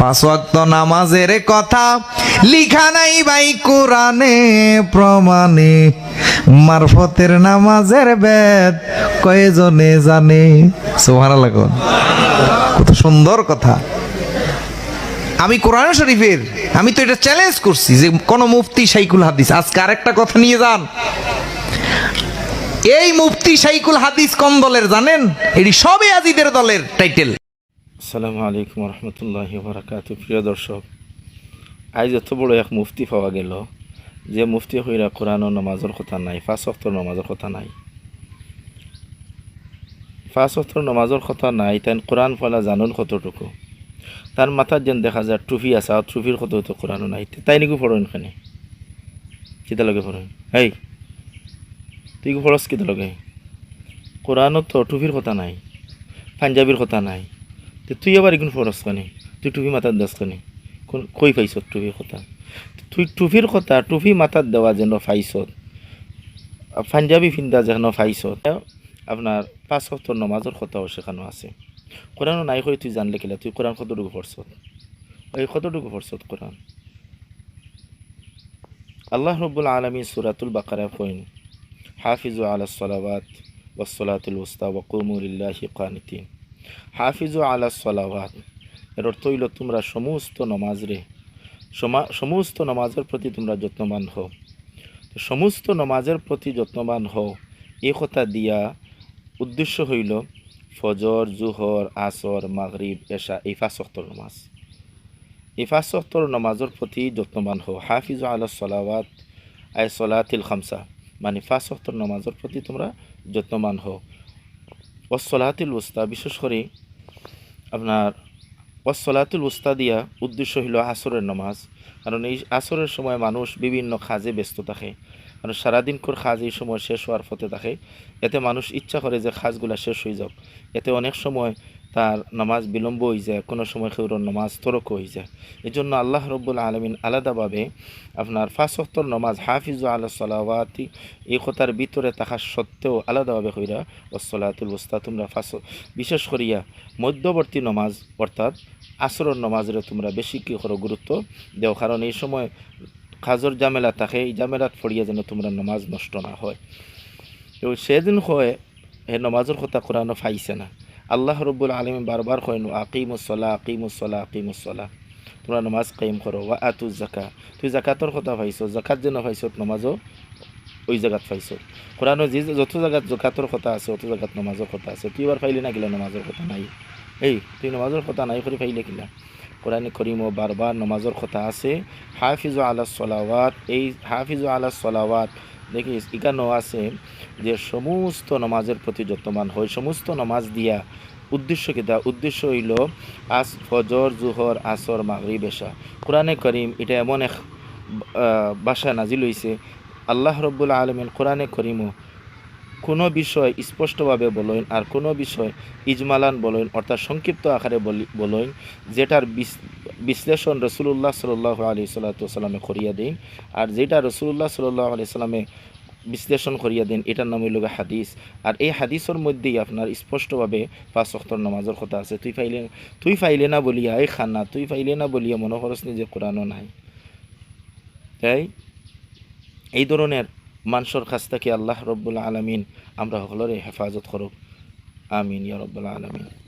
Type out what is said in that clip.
ওয়াক্ত নামাজের কথা লিখা নাই ভাই কোরআনে, প্রমাণে। মারফতের নামাজের বেদ কয়জনে জানে? সোহানা লাগুন কত সুন্দর কথা। আমি কোরআন শরীফের, আমি তো এটা চ্যালেঞ্জ করছি যে কোন মুফতি শাইকুল হাদিস, আজকে আরেকটা কথা নিয়ে যান। এই মুফতি শাইকুল হাদিস কোন দলের জানেন? এটি সবে আজিদের দলের টাইটেল আসসালামু আলাইকুম রহমতুল্লাহ বারাকাত প্রিয় দর্শক, আজ এত বড় এক মুফতি পাওয়া গেল, যে মুফতি হইরা কোরআন নমাজের কথা নাই, পাঁচ অক্তর নমাজের কথা নাই। পাঁচ অক্তর নমাজের কথা নাই তাই কোরআন ফলা জানুন কতটুকু? তার মাথার যেন দেখা যায় টুফি আছে, আর টুফির কত হতো কোরআনও নাই। তাই নাকি পড়েন এখানে কিতা লগে পড়েন? এই তুই পড়স কিতা লগে কোরআনও তো টুফির কথা নাই, পাঞ্জাবির কথা নাই। তুই আবার এগুলো ফরস কানে, তুই টুপি মাথার দাস কানে। কই পাইছ টুপির কথা? তুই টুপির কথা, টুপি মাথার দেওয়া যেন পাইছত পাঞ্জাবি ফিন্দা যেন পাইছত আপনার পাঁচ সপ্তাহ নমাজের কথাও সেখানেও আছে। কোরআনও নাই করে তুই জানলে কিলা? তুই কোরআন কতটুকু পড়ছত এই কতটুকু পড়ছত কোরআন আল্লাহ রব্বুল আলমী সুরাতুল বাকারা কইন, হাফিজু আলা সলাওয়াত ওয়াসলাতুল উস্তা ওয়াকুমুলিল্লাহি কানিতিন হাফিজু আলা সলাওয়াত। এর অর্থ হইল, তোমরা সমস্ত নমাজরে, সমা- সমস্ত নমাজের প্রতি তোমরা যত্নবান হও। সমস্ত নমাজের প্রতি যত্নবান হও এই কথা দিয়া উদ্দেশ্য হইল, ফজর, জুহর, আসর, মাগরিব, এশা, এই পাঁচ অক্তর নমাজ। এই পাঁচ অক্তর নমাজের প্রতি যত্নবান হও। হাফিজু আলা সলাওয়াত, আই সলাতিল খামসা মানে পাঁচ অক্তর নমাজের প্রতি তোমরা যত্নবান হও। অসলাতিল উস্তা বিশেষ করে আপনার অসলাতুল উস্তা দিয়া উদ্দেশ্য হইল আসরের নমাজ। কারণ এই আসরের সময় মানুষ বিভিন্ন কাজে ব্যস্ত থাকে। কারণ সারাদিন কর কাজ এই সময় শেষ হওয়ার পথে থাকে। এতে মানুষ ইচ্ছা করে যে কাজগুলা শেষ হয়ে যাক। এতে অনেক সময় তার নামাজ বিলম্ব হয়ে যায়, কোনো সময় কেউর নামাজ তরক হয়ে যায়। এই জন্য আল্লাহ রব্বুল আলমিন আলাদাভাবে আপনার ফাঁস নামাজ হাফিজ আল্লাহ সালাওয়াতি, এই কথার ভিতরে থাকা সত্ত্বেও আলাদাভাবে কইরা ওসলাতুল উস্তা তোমরা ফাঁস বিশেষ করিয়া মধ্যবর্তী নমাজ, অর্থাৎ আসরের নমাজের তোমরা বেশি কি করো গুরুত্ব দেও। কারণ এই সময় কাজর জামেলা থাকে এই জামেলাত ফড়িয়া যেন তোমরা নমাজ নষ্ট না হয়। তো সেদিন হয়, হে নমাজের কথা কোরআনও ফাইছে না। আল্লাহ রব্বুল আলমী বারবার কইন আকিমুসলা আকিমুসলা আকিমুসলা তোমরা নমাজ কাইম করো। ওয়া আতু জাকা তুই জাকাতর কথা পাইছ জাকাত যেন পাইছ নমাজও ওই জায়গাত পাইছ কোরআনও যে যত জায়গাত জাকাতর কথা আছে, অত জায়গাত নমাজের কথা আছে। তুই এবার পাইলি না গিলা নমাজের কথা নাই? এই, তুই নমাজের কথা নাই করে পাইলে কিলা কোরআনে করিমও বারবার নমাজের কথা আছে, হাফিজ আলা সলাওয়াত, এই হাফিজ আলা সলাওয়াত দেখিস ইকানো আছে যে সমস্ত নমাজের প্রতি যত্নবান হয়, সমস্ত নমাজ দিয়া উদ্দেশ্য কিতা উদ্দেশ্য হইল আস ফজর, জুহর, আসর মাগরি বেশা কোরআনে করিম এটা এমন এক ভাষা নাজিল হইছে, আল্লাহ রব্বুল আলমিন কোরআনে করিমও কোনো বিষয় স্পষ্টভাবে বলেন আর কোনো বিষয় ইজমালান বলেন অর্থাৎ সংক্ষিপ্ত আকারে বলি বলেন যেটার বিশ্লেষণ রসুল্লাহ সাল্লাহ আলি সাল্লাতামে করিয়া দিন আর যেটা রসুল্লাহ সাল্লাহ আলি সাল্লামে বিশ্লেষণ করিয়া দিন, এটার নাম হইল হাদিস। আর এই হাদিসের মধ্যেই আপনার স্পষ্টভাবে পাঁচ অক্তর নামাজের কথা আছে। তুই ফাইলে তুই ফাইলে না বলিয়া, এই খানা, তুই ফাইলে না বলিয়া মনে করস নি যে কোরআনও নাই? তাই? এই ধরনের মানুষের কাছ থেকে আল্লাহ রব্বুল আলমিন আমরা সকলরে হেফাজত করুক। আমিন ইয়া রব্বুল আলমিন।